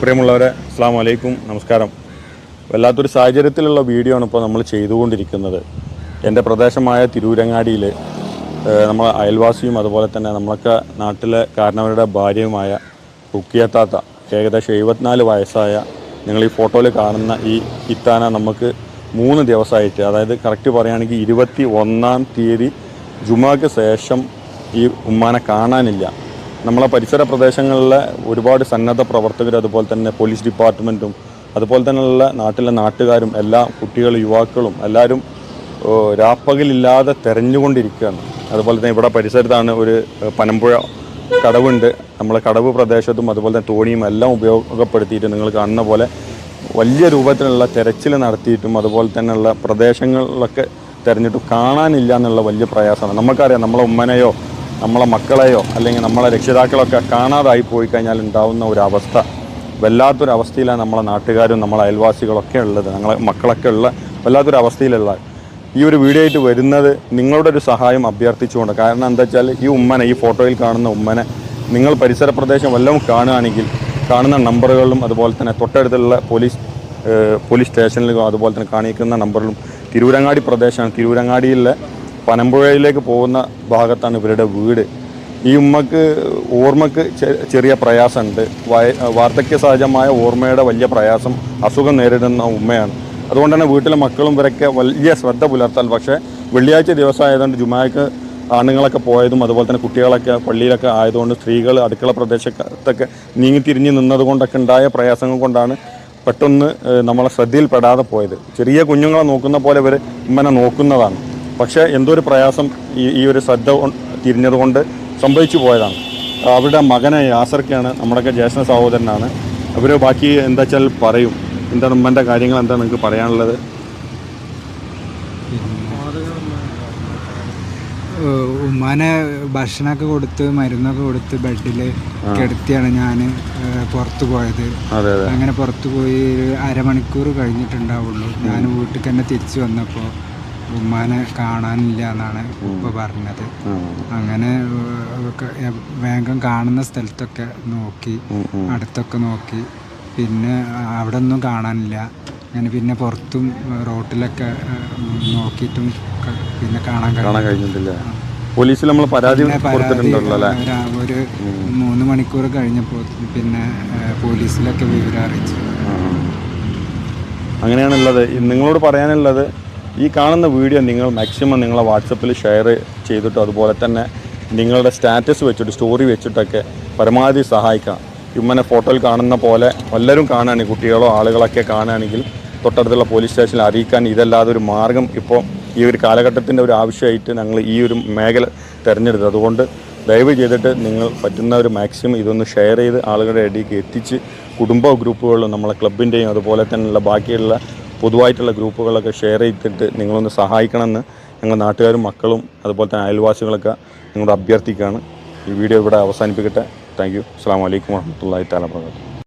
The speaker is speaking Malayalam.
പ്രിയമുള്ളവരെ അസ്സാം വലൈക്കും നമസ്കാരം. വല്ലാത്തൊരു സാഹചര്യത്തിലുള്ള വീഡിയോ ആണ് ഇപ്പോൾ നമ്മൾ ചെയ്തുകൊണ്ടിരിക്കുന്നത്. എന്റെ പ്രദേശമായ തിരൂരങ്ങാടിയിൽ നമ്മൾ അയൽവാസിയും അതുപോലെ തന്നെ നമ്മളൊക്കെ നാട്ടിലെ കാരണവരുടെ ഭാര്യയുമായ റുക്കിയത്താത്ത ഏകദേശം എഴുപത്തിനാല് വയസ്സായ നിങ്ങൾ ഈ ഫോട്ടോയിൽ കാണുന്ന ഈ ഇത്താന നമുക്ക് മൂന്ന് ദിവസമായിട്ട് അതായത് കറക്റ്റ് പറയുകയാണെങ്കിൽ ഇരുപത്തി ഒന്നാം തീയതി ജുമാക്ക് ശേഷം ഈ ഉമ്മാനെ കാണാനില്ല. നമ്മളെ പരിസര പ്രദേശങ്ങളിലെ ഒരുപാട് സന്നദ്ധ പ്രവർത്തകർ അതുപോലെ തന്നെ പോലീസ് ഡിപ്പാർട്ട്മെന്റും അതുപോലെ തന്നെയുള്ള നാട്ടിലെ നാട്ടുകാരും എല്ലാ കുട്ടികളും യുവാക്കളും എല്ലാവരും രാപ്പകലില്ലാതെ തെരഞ്ഞുകൊണ്ടിരിക്കുകയാണ്. അതുപോലെ തന്നെ ഇവിടെ പരിസരത്താണ് ഒരു പനമ്പുഴ കടവുണ്ട്. നമ്മളെ കടവ് പ്രദേശത്തും അതുപോലെ തന്നെ തോണിയും എല്ലാം ഉപയോഗപ്പെടുത്തിയിട്ട് നിങ്ങൾ കാണുന്ന പോലെ വലിയ രൂപത്തിലുള്ള തെരച്ചിൽ നടത്തിയിട്ടും അതുപോലെ തന്നെയുള്ള പ്രദേശങ്ങളിലൊക്കെ തിരഞ്ഞിട്ടും കാണാനില്ല എന്നുള്ള വലിയ പ്രയാസമാണ്. നമുക്കറിയാം നമ്മളെ ഉമ്മനെയോ നമ്മളെ മക്കളെയോ അല്ലെങ്കിൽ നമ്മളെ രക്ഷിതാക്കളൊക്കെ കാണാതായി പോയി കഴിഞ്ഞാൽ ഉണ്ടാവുന്ന ഒരു അവസ്ഥ വല്ലാത്തൊരു അവസ്ഥയിലാണ് നമ്മളെ നാട്ടുകാരും നമ്മളെ അയൽവാസികളൊക്കെ ഉള്ളത്. ഞങ്ങളെ മക്കളൊക്കെ ഉള്ള വല്ലാത്തൊരു അവസ്ഥയിലുള്ള ഈ ഒരു വീഡിയോ ആയിട്ട് വരുന്നത് നിങ്ങളുടെ ഒരു സഹായം അഭ്യർത്ഥിച്ചുകൊണ്ട്. കാരണം എന്താ വെച്ചാൽ ഈ ഉമ്മനെ ഈ ഫോട്ടോയിൽ കാണുന്ന ഉമ്മനെ നിങ്ങൾ പരിസര പ്രദേശം വല്ലതും കാണുകയാണെങ്കിൽ കാണുന്ന നമ്പറുകളിലും അതുപോലെ തന്നെ തൊട്ടടുത്തുള്ള പോലീസ് പോലീസ് സ്റ്റേഷനിലും അതുപോലെ തന്നെ കാണിക്കുന്ന നമ്പറിലും തിരൂരങ്ങാടി പ്രദേശമാണ്. തിരൂരങ്ങാടിയിലെ പനമ്പുഴയിലേക്ക് പോകുന്ന ഭാഗത്താണ് ഇവരുടെ വീട്. ഈ ഉമ്മക്ക് ഓർമ്മക്ക് ചെറിയ പ്രയാസമുണ്ട്. വാർദ്ധക്യ സഹജമായ ഓർമ്മയുടെ വലിയ പ്രയാസം അസുഖം നേരിടുന്ന ഉമ്മയാണ്. അതുകൊണ്ട് തന്നെ വീട്ടിലെ മക്കളും ഇവരൊക്കെ വലിയ ശ്രദ്ധ പുലർത്താൽ പക്ഷേ വെള്ളിയാഴ്ച ദിവസം ആയതുകൊണ്ട് ജുമാക്ക് ആണുങ്ങളൊക്കെ പോയതും അതുപോലെ തന്നെ കുട്ടികളൊക്കെ പള്ളിയിലൊക്കെ ആയതുകൊണ്ട് സ്ത്രീകൾ അടുക്കള പ്രദേശത്തൊക്കെ നീങ്ങി തിരിഞ്ഞ് നിന്നതുകൊണ്ടൊക്കെ ഉണ്ടായ പ്രയാസങ്ങൾ കൊണ്ടാണ് പെട്ടെന്ന് നമ്മളെ ശ്രദ്ധയിൽപ്പെടാതെ പോയത്. ചെറിയ കുഞ്ഞുങ്ങളെ നോക്കുന്ന പോലെ ഇവർ ഉമ്മനെ നോക്കുന്നതാണ്. പക്ഷേ എന്തോ ഒരു പ്രയാസം ഈ ഈ ഒരു ശ്രദ്ധ തിരിഞ്ഞതുകൊണ്ട് സംഭവിച്ചു പോയതാണ്. അവരുടെ മകനെ യാസർക്കാണ് നമ്മുടെയൊക്കെ ജ്യേഷ്ഠ സഹോദരനാണ്. അവർ ബാക്കി എന്താ വെച്ചാൽ പറയും. എന്താണ് ഉമ്മന്റെ കാര്യങ്ങൾ എന്താ നിങ്ങൾക്ക് പറയാനുള്ളത്? ഉമ്മാനെ ഭക്ഷണമൊക്കെ കൊടുത്ത് മരുന്നൊക്കെ കൊടുത്ത് ബെഡിൽ കിടത്തിയാണ് ഞാൻ പുറത്തു പോയത്. അങ്ങനെ പുറത്തു പോയി അരമണിക്കൂർ കഴിഞ്ഞിട്ടുണ്ടാവുള്ളൂ. ഞാൻ വീട്ടിൽ തന്നെ തിരിച്ചു വന്നപ്പോൾ ഉമ്മാനെ കാണാനില്ല എന്നാണ് ഉപ്പ പറഞ്ഞത്. അങ്ങനെ വേഗം കാണുന്ന സ്ഥലത്തൊക്കെ നോക്കി അടുത്തൊക്കെ നോക്കി. പിന്നെ അവിടെ ഒന്നും കാണാനില്ല. അങ്ങനെ പിന്നെ പുറത്തും റോട്ടിലൊക്കെ നോക്കിയിട്ടും പിന്നെ കാണാൻ കാണാൻ കഴിഞ്ഞിട്ടില്ല. പോലീസിൽ നമ്മൾ പരാതി ഒരു- മൂന്ന് മണിക്കൂർ കഴിഞ്ഞപ്പോൾ പിന്നെ പോലീസിലൊക്കെ വിവരം അറിയിച്ചു. അങ്ങനെയാണുള്ളത്. നിങ്ങളോട് പറയാനുള്ളത് ഈ കാണുന്ന വീഡിയോ നിങ്ങൾ മാക്സിമം നിങ്ങളെ വാട്സപ്പിൽ ഷെയർ ചെയ്തിട്ട് അതുപോലെ തന്നെ നിങ്ങളുടെ സ്റ്റാറ്റസ് വെച്ചിട്ട് സ്റ്റോറി വെച്ചിട്ടൊക്കെ പരമാവധി സഹായിക്കാം ഇമ്മനെ ഫോട്ടോയിൽ കാണുന്ന പോലെ എല്ലാവരും കാണുകയാണെങ്കിൽ കുട്ടികളോ ആളുകളൊക്കെ കാണുകയാണെങ്കിൽ തൊട്ടടുത്തുള്ള പോലീസ് സ്റ്റേഷനിൽ അറിയിക്കാൻ ഇതല്ലാതെ ഒരു മാർഗം ഇപ്പോൾ ഈ ഒരു കാലഘട്ടത്തിന്റെ ഒരു ആവശ്യമായിട്ട് ഞങ്ങൾ ഈ ഒരു മേഖല തിരഞ്ഞെടുത്തു അതുകൊണ്ട് ദയവ് ചെയ്തിട്ട് നിങ്ങൾ പറ്റുന്ന ഒരു മാക്സിമം ഇതൊന്ന് ഷെയർ ചെയ്ത് ആളുകളുടെ ഇടയിലേക്ക് എത്തിച്ച് കുടുംബ ഗ്രൂപ്പുകളിലും നമ്മളെ ക്ലബിന്റെയും അതുപോലെ തന്നെയുള്ള ബാക്കിയുള്ള പൊതുവായിട്ടുള്ള ഗ്രൂപ്പുകളൊക്കെ ഷെയർ ചെയ്തിട്ട് നിങ്ങളൊന്ന് സഹായിക്കണമെന്ന് ഞങ്ങൾ നാട്ടുകാരും മക്കളും അതുപോലെ തന്നെ അയൽവാസികളൊക്കെ നിങ്ങളോട് അഭ്യർത്ഥിക്കുകയാണ്. ഈ വീഡിയോ ഇവിടെ അവസാനിപ്പിക്കട്ടെ. Thank you. അസ്സാം വലൈക്കും വാഹമത്തല്ലാ താല വാബർക്കാത്തു